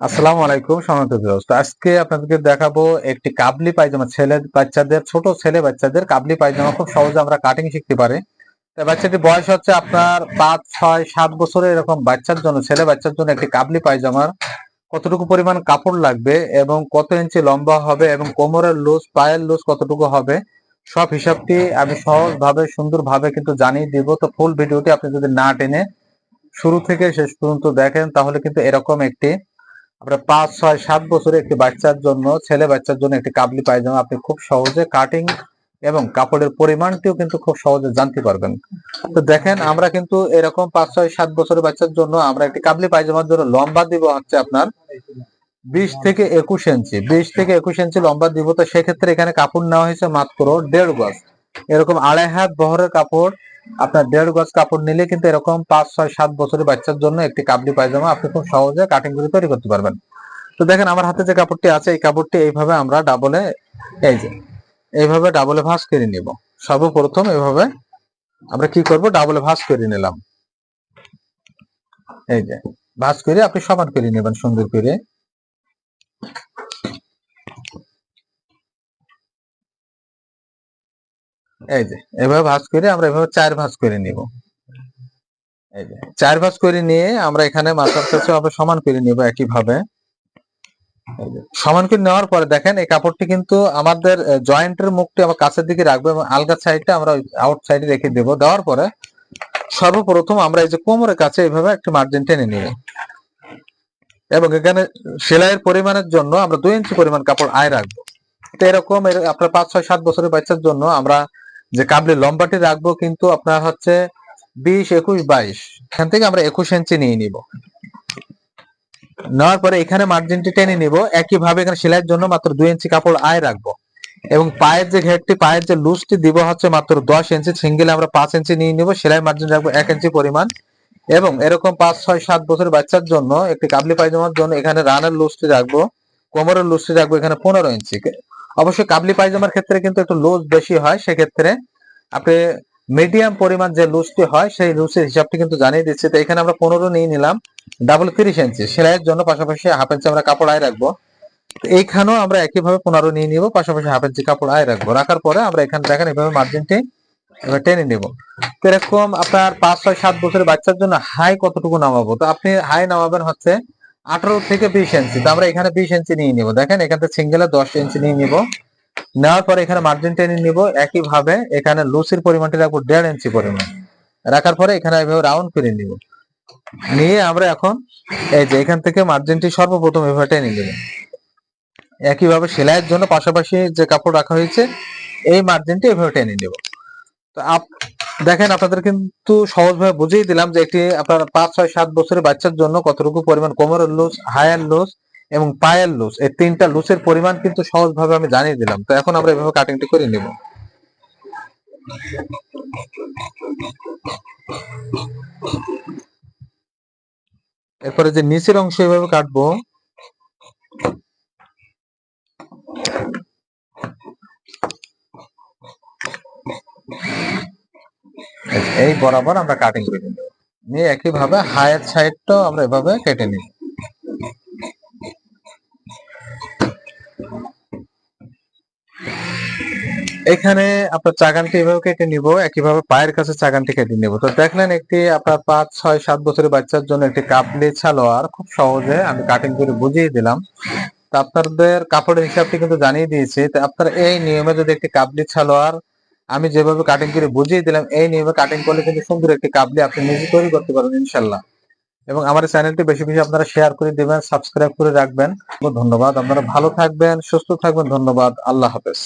আসসালামু আলাইকুম, সম্মানিত ভিউয়ার্স তো আজকে আপনাদেরকে দেখাবো একটি কাবলি পায়জামা ছেলে বাচ্চাদের, ছোট ছেলে বাচ্চাদের কাবলি পায়জামা। খুব সহজে আমরা কাটিং শিখতে পারি। বাচ্চাটির বয়স হচ্ছে আপনার পাঁচ, ছয়, সাত বছরের এরকম বাচ্চার জন্য, ছেলে বাচ্চার জন্য একটি কাবলি পায়জামার। কতটুকু পরিমাণ কাপড় লাগবে এবং কত ইঞ্চি লম্বা হবে এবং কোমরের লুজ পায়ের লুজ কতটুকু হবে, সব হিসাবটি আমি সহজভাবে, সুন্দরভাবে কিন্তু জানিয়ে দিব। তো ফুল ভিডিওটি আপনি যদি না টেনে শুরু থেকে শেষ পর্যন্ত দেখেন, তাহলে কিন্তু এরকম একটি আপনার পাঁচ, ছয়, সাত বছরের একটি বাচ্চার জন্য, ছেলে বাচ্চার জন্য একটি কাবলি পায়জামা আপনি খুব সহজে কাটিং এবং কাপড়ের পরিমাণটিও কিন্তু খুব সহজে জানতে পারবেন। তো দেখেন, আমরা কিন্তু এরকম পাঁচ, ছয়, সাত বছরের বাচ্চার জন্য আমরা একটি কাবলি পায়জামার জন্য লম্বা দিব হচ্ছে আপনার বিশ থেকে একুশ ইঞ্চি। বিশ থেকে একুশ ইঞ্চি লম্বা দিব। তো সেক্ষেত্রে এখানে কাপড় নেওয়া হয়েছে মাত্র দেড় গজ। এরকম আড়াই হাত বহরের কাপড় আপনার দেড় গজ কাপড় নিলে কিন্তু এরকম পাঁচ, ছয়, সাত বছরের বাচ্চার জন্য একটি কাবলি পায়জামা আপনি খুব সহজে কাটিং করে তৈরি করতে পারবেন। তো দেখেন আমার হাতে যে কাপড়টি আছে, এই কাপড়টি এইভাবে আমরা ডাবলে এই যে, এইভাবে ডাবলে ভাঁজ করে নিব। সর্বপ্রথম এইভাবে আমরা কি করব? ডাবলে ভাঁজ করে নিলাম। এই যে, ভাঁজ করে আপনি সমান করে নেবেন সুন্দর করে। এই যে, এভাবে ভাঁজ করে আমরা এভাবে চার ভাঁজ করে নিব। এই যে, চার ভাঁজ করে নিয়ে আমরা এখানে মাথার কাছে আবার সমান করে নিব একই ভাবে সমান করে নেওয়ার পরে দেখেন এই কাপড়টি কিন্তু আমাদের জয়েন্টের মুখটি আমার কাছের দিকে রাখব এবং আলগা সাইডটা আমরা আউট সাইডে রেখে দেব। দেওয়ার পরে সর্বপ্রথম আমরা এই যে কোমরের কাছে এইভাবে একটি মার্জিন টেনে নিব। এবং এখানে সেলাইয়ের পরিমাণের জন্য আমরা দুই ইঞ্চি পরিমাণ কাপড় আয় রাখব। তো এরকম আপনার পাঁচ, ছয়, সাত বছরের বাচ্চার জন্য আমরা যে কাবলি লম্বাটি রাখব কিন্তু আপনার হচ্ছে বিশ, একুশ, বাইশ। এখান থেকে আমরা একুশ ইঞ্চি নিয়ে নিব। নেওয়ার পরে এখানে মার্জিনটি টেনে নিব। একইভাবে এখানে সেলাইয়ের জন্য মাত্র দুই ইঞ্চি কাপড় আয় রাখব। এবং পায়ের যে ঘেরটি, পায়ের যে লুজটি দিব হচ্ছে মাত্র দশ ইঞ্চি সিঙ্গেল আমরা পাঁচ ইঞ্চি নিয়ে নিব। সেলাই মার্জিন রাখব এক ইঞ্চি পরিমাণ। এবং এরকম পাঁচ, ছয়, সাত বছর বাচ্চার জন্য একটি কাবলি পায়জামার জন্য এখানে রানের লুজটি রাখব। কোমরের লুজটি রাখব এখানে পনেরো ইঞ্চি অবশ্যই কাবলি পায়জামার ক্ষেত্রে কিন্তু একটু লুজ বেশি হয়, সেক্ষেত্রে আপনি মিডিয়াম পরিমাণ যে লুজটি হয়, সেই লুজের হিসাবটি কিন্তু জানিয়ে দিচ্ছি। তো এখানে আমরা পনেরো নিয়ে নিলাম ডাবল তিরিশ ইঞ্চি সেলাইয়ের জন্য পাশাপাশি হাফ ইঞ্চি আমরা কাপড় আয় রাখব। এইখানেও আমরা একইভাবে পনেরো নিয়ে নিব, পাশাপাশি হাফ ইঞ্চি কাপড় আয় রাখব। রাখার পরে আমরা এখানে দেখেন এইভাবে মার্জিনটি এবার টেনে নিব। এরকম আপনার পাঁচ, ছয়, সাত বছরের বাচ্চার জন্য হাই কতটুকু নামাবো? তো আপনি হাই নামাবেন হচ্ছে আঠারো থেকে বিশ ইঞ্চি তো আমরা এখানে বিশ ইঞ্চি নিয়ে নিব। দেখেন, এখান থেকে সিঙ্গেলে দশ ইঞ্চি নিয়ে নিব। নেওয়ার পরে এখানে মার্জিন টেনে নিব। একইভাবে এখানে লুসির পরিমাণটি রাখব দেড় ইঞ্চি পরিমাণ। রাখার পরে এখানে এভাবে রাউন্ড করে নিব। নিয়ে আমরা এখন এই যে এখান থেকে মার্জিনটি সর্বপ্রথম এভাবে টেনে নেব। একইভাবে সেলাইয়ের জন্য পাশাপাশি যে কাপড় রাখা হয়েছে, এই মার্জিনটি এভাবে টেনে নেব। তো দেখেন, আপনাদের কিন্তু সহজভাবে বুঝিয়ে দিলাম যে একটি আপনার পাঁচ, ছয়, সাত বছরের বাচ্চার জন্য কতটুকু পরিমাণ কোমরের লুজ হায়ার লুজ এবং পায়ের লুজ এই তিনটা লুজের পরিমাণ কিন্তু সহজভাবে আমি জানিয়ে দিলাম। তো এখন আমরা এভাবে কাটিংটি করে নিব। এরপরে যে নিচের অংশ এভাবে কাটবো এই বরাবর আমরা কাটিং করে নেব। নিয়ে একইভাবে হায়ার সাইডটাও আমরা এভাবে কেটে নিব। এখানে আপনার চাগানটি এভাবে কেটে নিব, একইভাবে পায়ের কাছে চাগানটি কেটে নিব। তো দেখলেন একটি আপনার পাঁচ, ছয়, সাত বছরের বাচ্চার জন্য একটি কাপলি ছালোয়ার খুব সহজে আমি কাটিং করে বুঝিয়ে দিলাম। তো আপনাদের কাপড়ের হিসাবটি কিন্তু জানিয়ে দিয়েছি। তো আপনার এই নিয়মে যদি একটি কাবলি ছালোয়ার আমি যেভাবে কাটিং করে বুঝিয়ে দিলাম, এই নিয়মে কাটিং করলে কিন্তু সুন্দর একটি কাবলি আপনি নিজে তৈরি করতে পারবেন ইনশাল্লাহ এবং আমার চ্যানেলটি বেশি বেশি আপনারা শেয়ার করে দেবেন সাবস্ক্রাইব করে রাখবেন। ধন্যবাদ, আপনারা ভালো থাকবেন, সুস্থ থাকবেন, ধন্যবাদ, আল্লাহ হাফেজ।